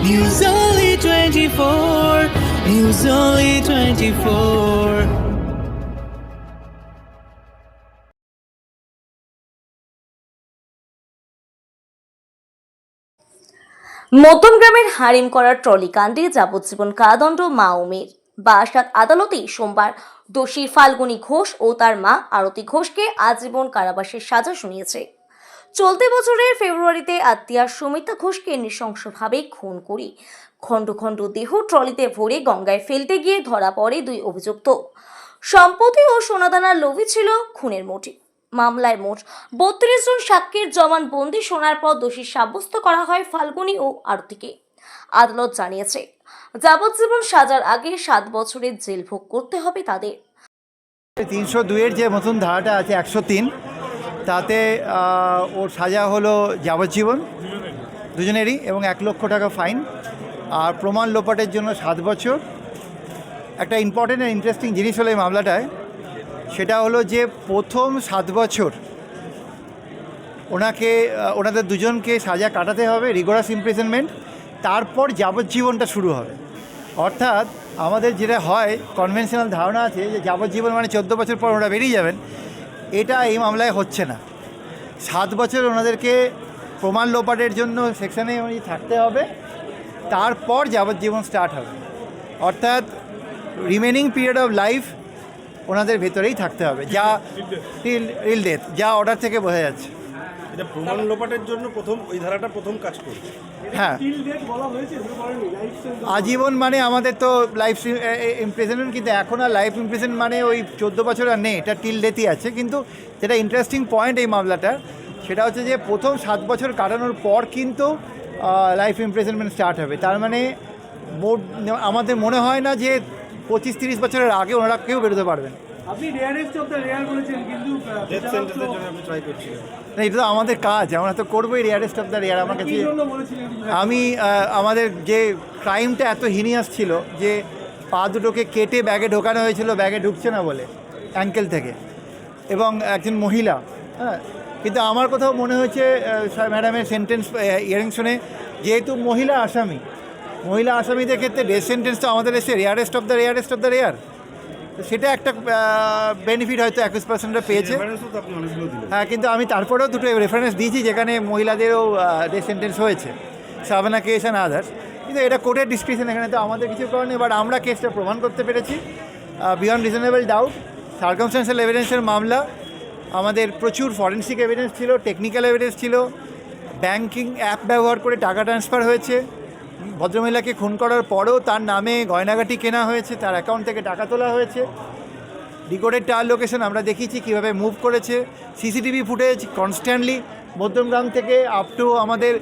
News Only 24. News Only 24. মধ্যম গ্রামের হারিম করার ট্রলি কাণ্ডে যাবজ্জীবন কারাদণ্ড মা ওমের বারাসাত আদালতে সোমবার দোষী ফাল্গুনী ঘোষ ও তার মা আরতি ঘোষকে আজীবন কারাবাসের সাজা শুনিয়েছে চলতি বছরের ফেব্রুয়ারিতে আত্মীয়া সুমিতা ঘোষকে নৃশংসভাবে খুন করি। খণ্ড খণ্ড দেহ ট্রলিতে ভরে গঙ্গায় ফেলতে গিয়ে ধরা পড়ে দুই অভিযুক্ত। সম্পত্তি ও সোনাদানার লোভী ছিল খুনের মোটিভ। মামলায় মোট বত্রিশ জন সাক্ষীর জমান বন্দি শোনার পর দোষী সাব্যস্ত করা হয় ফাল্গুনী ও আরতিকে। আদালত জানিয়েছে, যাবজ্জীবন সাজার আগে সাত বছরের জেল ভোগ করতে হবে তাদের। তিনশো দুইয়ের যে নতুন ধারাটা আছে, একশো তিন তাতে ওর সাজা হলো যাবজ্জীবন, দুজনেরই, এবং এক লক্ষ টাকা ফাইন। আর প্রমাণ লোপাটের জন্য সাত বছর। একটা ইম্পর্টেন্ট আর ইন্টারেস্টিং জিনিস হলো এই মামলাটায়, সেটা হলো যে প্রথম সাত বছর ওনাকে ওনাদের দুজনকে সাজা কাটাতে হবে রিগোরাস ইমপ্রিজনমেন্ট তারপর যাবজ্জীবনটা শুরু হবে। অর্থাৎ আমাদের যেটা হয় কনভেনশনাল ধারণা আছে যে যাবজ্জীবন মানে চোদ্দ বছর পর ওরা বেরিয়ে যাবেন। এটা এই মামলায় হচ্ছে না। সাত বছর ওনাদেরকে প্রমাণ লোপাটের জন্য সেকশনে থাকতে হবে। তারপর যাবজ্জীবন স্টার্ট হবে। অর্থাৎ রিমেনিং পিরিয়ড অফ লাইফ ওনাদের ভেতরেই থাকতে হবে। যা রিল ডেথ যা অর্ডার থেকে বোঝা যাচ্ছে। এটা প্রমাণ লোপাটের জন্য প্রথম ওই ধারাটা প্রথম কাজ করছে। হ্যাঁ। আজীবন মানে আমাদের তো লাইফ ইমপ্রেজনমেন্ট কিন্তু এখন আর লাইফ ইমপ্রেজন মানে ওই চোদ্দ বছর আর নেই এটা টিল ডেথই আছে। কিন্তু যেটা ইন্টারেস্টিং পয়েন্ট এই মামলাটা সেটা হচ্ছে যে প্রথম সাত বছর কাটানোর পর কিন্তু লাইফ ইমপ্রেজনমেন্ট স্টার্ট হবে। তার মানে আমাদের মনে হয় না যে পঁচিশ তিরিশ বছরের আগে ওনারা কেউ বেরোতে পারবেন। আপনি রেয়ারেস্ট অফ দ্য রেয়ার বলেছেন কিন্তু ডেথ সেন্টেন্সের জন্য আপনি ট্রাই করছিলেন না এটা তো আমাদের কাজ আমরা তো করবোই রেয়ারেস্ট অফ দ্য রেয়ার আমার কিছু আমি আমাদের যে ক্রাইমটা এত হিনিয়াস ছিল যে পা দুটোকে কেটে ব্যাগে ঢোকানো হয়েছিল ব্যাগে ঢুকছে না বলে অ্যাঙ্কেল থেকে। এবং একজন মহিলা হ্যাঁ কিন্তু আমার কোথাও মনে হয়েছে ম্যাডামের সেন্টেন্স ইয়ারিং শুনে যেহেতু মহিলা আসামি মহিলা আসামিদের ক্ষেত্রে ডেথ সেন্টেন্স তো আমাদের এসে rarest of the rarest of the rare সেটা একটা বেনিফিট হয়তো একুশ পার্সেন্টরা পেয়েছে। তো হ্যাঁ কিন্তু আমি তারপরেও দুটো রেফারেন্স দিয়েছি যেখানে মহিলাদেরও ডেথ সেন্টেন্স হয়েছে সাবানা কেস অ্যান্ড আদার্স কিন্তু এটা কোর্টের ডিসক্রিপশন এখানে তো আমাদের কিছু নেই বাট আমরা কেসটা প্রমাণ করতে পেরেছি। বিয়ন্ড রিজনেবল ডাউট সার্কামস্টান্সিয়াল এভিডেন্সের মামলা, আমাদের প্রচুর ফরেন্সিক এভিডেন্স ছিল টেকনিক্যাল এভিডেন্স ছিল ব্যাংকিং অ্যাপ ব্যবহার করে টাকা ট্রান্সফার হয়েছে। ভদ্রমহিলাকে খুন করার পরেও তার নামে গয়নাগাটি কেনা হয়েছে, তার অ্যাকাউন্ট থেকে টাকা তোলা হয়েছে। ডিকোডেড টাওয়ার লোকেশন আমরা দেখিয়েছি, কীভাবে মুভ করেছে। সিসিটিভি ফুটেজ কনস্ট্যান্টলি মধ্যমগ্রাম থেকে আপ টু আমাদের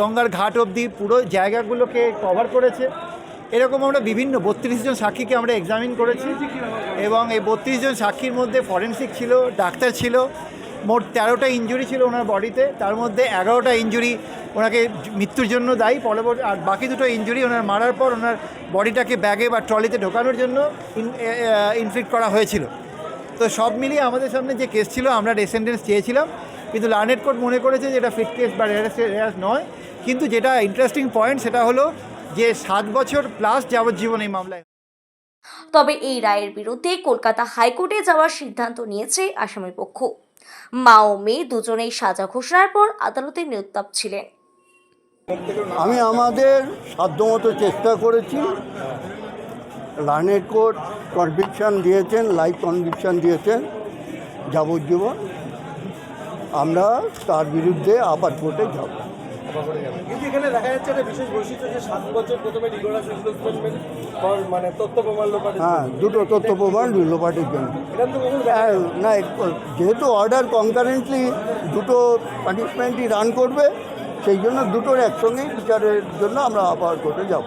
গঙ্গার ঘাট অবধি পুরো জায়গাগুলোকে কভার করেছে। এরকম আমরা বিভিন্ন বত্রিশ জন সাক্ষীকে আমরা এক্সামিন করেছি। এবং এই বত্রিশ জন সাক্ষীর মধ্যে ফরেন্সিক ছিল, ডাক্তার ছিল। মোট তেরোটা ইঞ্জুরি ছিল ওনার বডিতে তার মধ্যে এগারোটা ইঞ্জুরি ওনাকে মৃত্যুর জন্য দায়ী, পরবর্তী আর বাকি দুটো ইঞ্জুরি ওনার মারার পর ওনার বডিটাকে ব্যাগে বা ট্রলিতে ঢোকানোর জন্য ইনফ্লিক্ট করা হয়েছিল। তো সব মিলিয়ে আমাদের সামনে যে কেস ছিল, আমরা ডেসেন্ডেন্স চেয়েছিলাম, কিন্তু লার্নেট কোর্ট মনে করেছে যে এটা ফিট কেস বা রেয়ার নয়। কিন্তু যেটা ইন্টারেস্টিং পয়েন্ট সেটা হলো যে সাত বছর প্লাস যাবজ্জীবন এই মামলায়। তবে এই রায়ের বিরুদ্ধে কলকাতা হাইকোর্টে যাওয়ার সিদ্ধান্ত নিয়েছে আসামি পক্ষ মা ও মেয়ে দুজনেই সাজা ঘোষণার পর আদালতে নিরুত্তাপ ছিলেন। আমি আমাদের সাধ্যমতো চেষ্টা করেছি। রানের কোর্ট কনভিকশন দিয়েছেন লাইফ কনভিকশন দিয়েছেন যাবজ্জীবন। আমরা তার বিরুদ্ধে আপাত কোর্টে যাব। কিন্তু এখানে দেখা যাচ্ছে একটা বিশেষ বৈশিষ্ট্য যে সাত বছর প্রথমে রিগোরাস ইনভেস্টমেন্ট মানে তথ্য প্রমাণ লোপাটের হ্যাঁ দুটো তথ্য প্রমাণ লোপাটের জন্য। কখনো হ্যাঁ, না যেহেতু অর্ডার কনকারেন্টলি দুটো পানিশমেন্টই রান করবে সেই জন্য দুটোর একসঙ্গেই বিচারের জন্য আমরা আবার কোর্টে যাব।